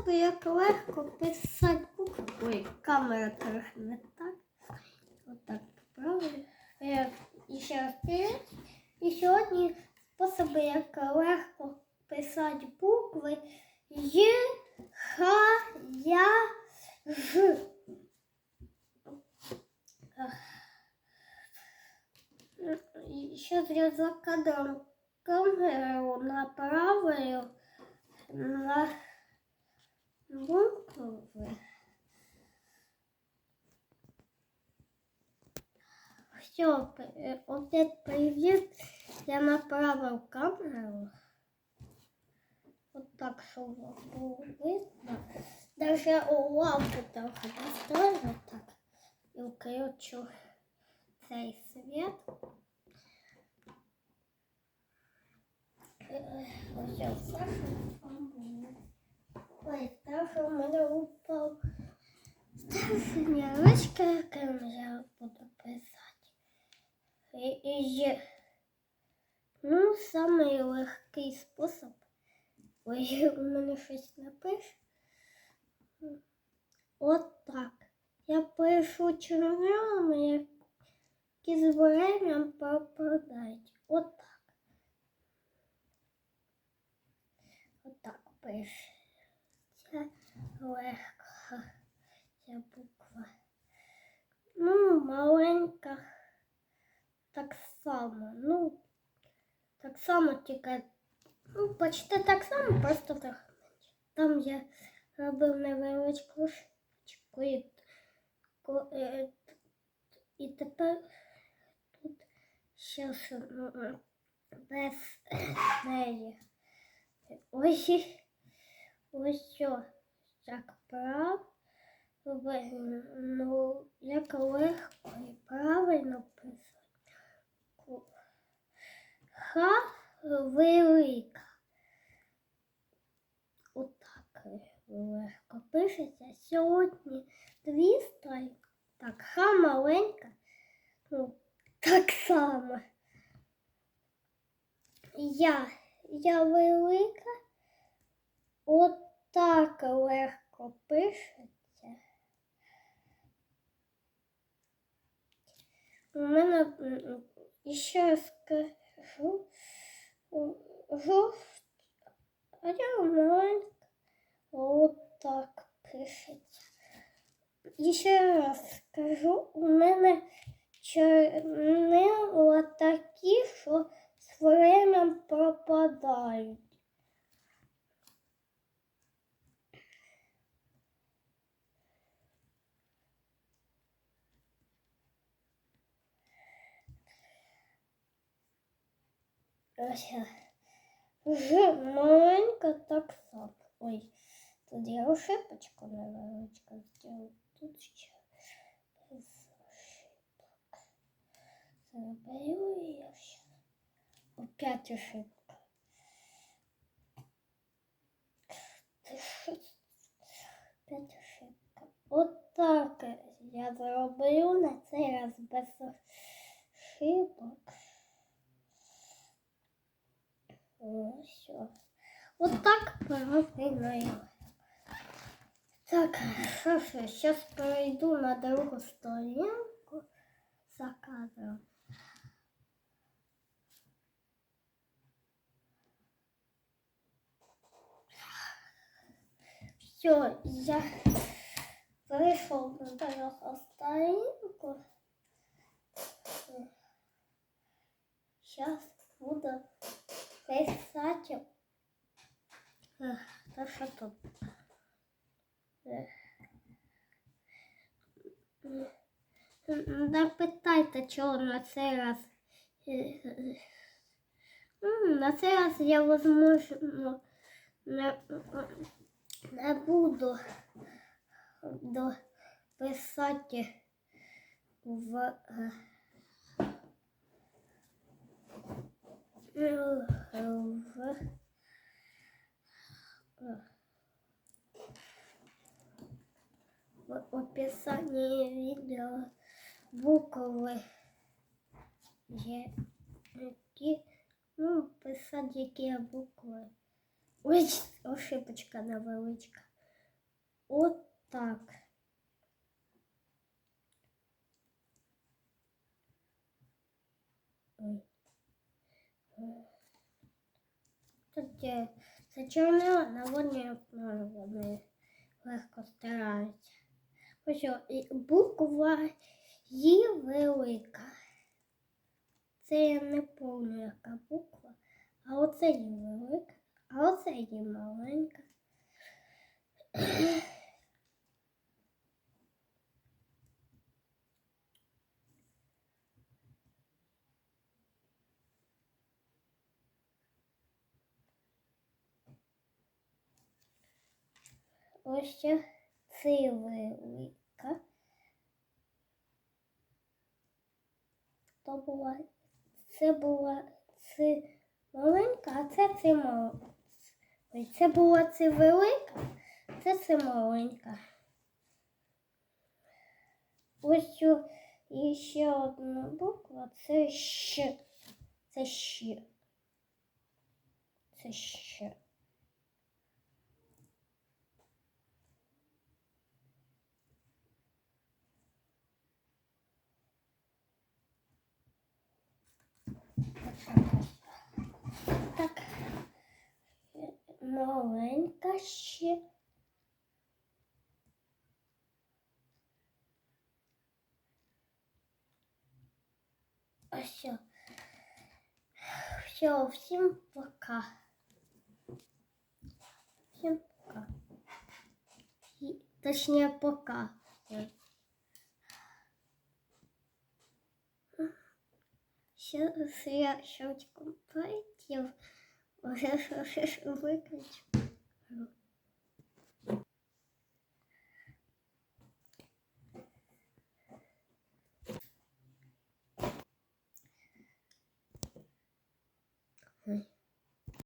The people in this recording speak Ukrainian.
способи, як легко писати букви. Ой, камера трохи не так. Отак поправлю. Е, І ще раз привіт. І сьогодні способи, як легко писати букви Й, Х, Я, Ж. Сейчас я за кадром камеру направлю на буквы. Все, опять привет. Я направил камеру. Вот так, чтобы было видно. Даже лампу трохи настроила так. І включу цей світ. Е, Ось все. Ой, Саша у мене упав. Старшиня ручка, яким я буду писати. І, і є. Ну, самий легкий спосіб. Ой, у мене щось напише. От так. Я пишу червоними, які з временем пропадають. От так. От так пише. Ця легка ця буква. Ну, маленька. Так само. Ну, так само тільки. Ну, почти так само, просто менше. Там я робив невеличку шпичку і, е, і тепер тут ще ну, е, без неї. Ось ось що. Так прав. Ну, як легко і правильно писати. Ха велика. Отак легко пишеться. Сьогодні дві сторінки. Так, ха маленька. Ну, так само. Я, я велика. Отак легко пишеться. У мене ще скажу, а я маленька. Отак пишеться. І ще раз скажу, у мене чорнила такі, що з временем пропадають. Ось. Ж маленька так само. Ой, тут я ошибочку невеличку зробила. Тут ще без ошибок. Заберу я ще. Опять ошибка. Опять ошибка. От так я зроблю на цей раз без ошибок. О, все. Вот так правильно. Так, ж, сейчас перейду на другу сторінку за кадром. Все, я перейшов на другу сторінку. Сейчас буду писати. Та що тут? Не чого на цей раз. е, е, На цей раз я возможно не, не буду дописати в. е, в в описании видео букви є які, ну, писати які букви. Ой, ошибочка невеличка. отак. Ой. Тут є це чорнила, наводні вони легко стираються. Ось буква Є велика. Це не пам'ятаю, яка буква. А оце є велика, а оце є маленька. Ось ще це велика. То була, це була це маленька, а це маленька. Це була це велика, це маленька. Ось що і ще одна буква, це ще. Це ще. Це ще. маленька ще. все, Все, всем пока. всем пока. Точнее, пока. Все, я щелчком пойдем. 我先说，先说，我不会跟你。